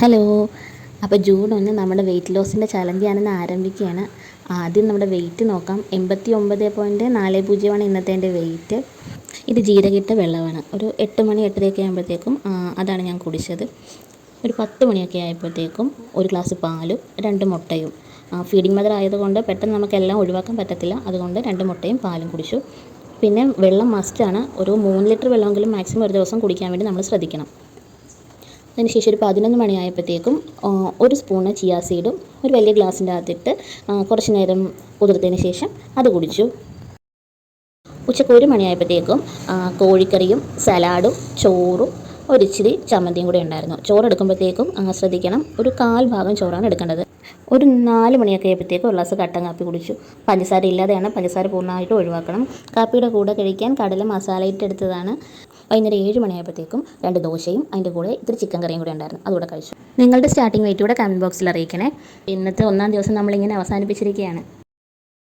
Hello. അപ്പോൾ June ഒന്ന് നമ്മുടെ വെയിറ്റ് ലോസിന്റെ ചലഞ്ച് ഞാനിന്ന് ആരംഭിക്കുകയാണ്. ആദ്യം നമ്മുടെ വെയിറ്റ് നോക്കാം. എൺപത്തി ഒമ്പത് പോയിന്റ് നാല് പൂജ്യമാണ് ഇന്നത്തെ എന്റെ വെയിറ്റ് ഇത് ജീരകിട്ട വെള്ളമാണ്. ഒരു എട്ട് മണി എട്ടരയൊക്കെ ആകുമ്പോഴത്തേക്കും അതാണ് ഞാൻ കുടിച്ചത്. ഒരു പത്ത് മണിയൊക്കെ ആയപ്പോഴത്തേക്കും ഒരു ഗ്ലാസ് പാലും രണ്ട് മുട്ടയും. ഫീഡിങ് മദർ ആയതുകൊണ്ട് പെട്ടെന്ന് നമുക്കെല്ലാം ഒഴിവാക്കാൻ പറ്റത്തില്ല. അതുകൊണ്ട് രണ്ട് മുട്ടയും പാലും കുടിച്ചു. പിന്നെ വെള്ളം മസ്റ്റാണ് ഒരു മൂന്ന് ലിറ്റർ വെള്ളമെങ്കിലും മാക്സിമം ഒരു ദിവസം കുടിക്കാൻ വേണ്ടി നമ്മൾ ശ്രദ്ധിക്കണം. അതിനുശേഷം ഒരു പതിനൊന്ന് മണിയായപ്പോഴത്തേക്കും ഒരു സ്പൂണ് ചിയാ സീഡും ഒരു വലിയ ഗ്ലാസിന്റെ അകത്തിട്ട് കുറച്ച് നേരം കുതിർത്തതിന് ശേഷം അത് കുടിച്ചു. ഉച്ചയ്ക്ക് ഒരു മണിയായപ്പോഴത്തേക്കും കോഴിക്കറിയും സലാഡും ചോറും ഒരിച്ചിരി ചമ്മന്തിയും കൂടെ ഉണ്ടായിരുന്നു. ചോറ് എടുക്കുമ്പോഴത്തേക്കും ശ്രദ്ധിക്കണം ഒരു കാൽ ഭാഗം ചോറാണ് എടുക്കേണ്ടത്. ഒരു നാല് മണിയൊക്കെ ആയപ്പോഴത്തേക്കും ഒരു ഗ്ലാസ് കട്ടൻ കാപ്പി കുടിച്ചു. പഞ്ചസാര ഇല്ലാതെയാണ് പഞ്ചസാര പൂർണമായിട്ട് ഒഴിവാക്കണം. കാപ്പിയുടെ കൂടെ കഴിക്കാൻ കടല മസാല ഇട്ടെടുത്തതാണ് വൈകുന്നേരം ഏഴ് മണിയായപ്പോഴത്തേക്കും രണ്ട് ദോശയും അതിന്റെ കൂടെ ഇത്തിരി ചിക്കൻ കറിയും കൂടെ ഉണ്ടായിരുന്നു. അതുകൂടെ കഴിച്ചു. നിങ്ങളുടെ സ്റ്റാർട്ടിംഗ് വെയിറ്റ് കൂടെ കമന്റ് ബോക്സിൽ അറിയിക്കണേ. ഇന്നത്തെ ഒന്നാം ദിവസം നമ്മളിങ്ങനെ അവസാനിപ്പിച്ചിരിക്കുകയാണ്.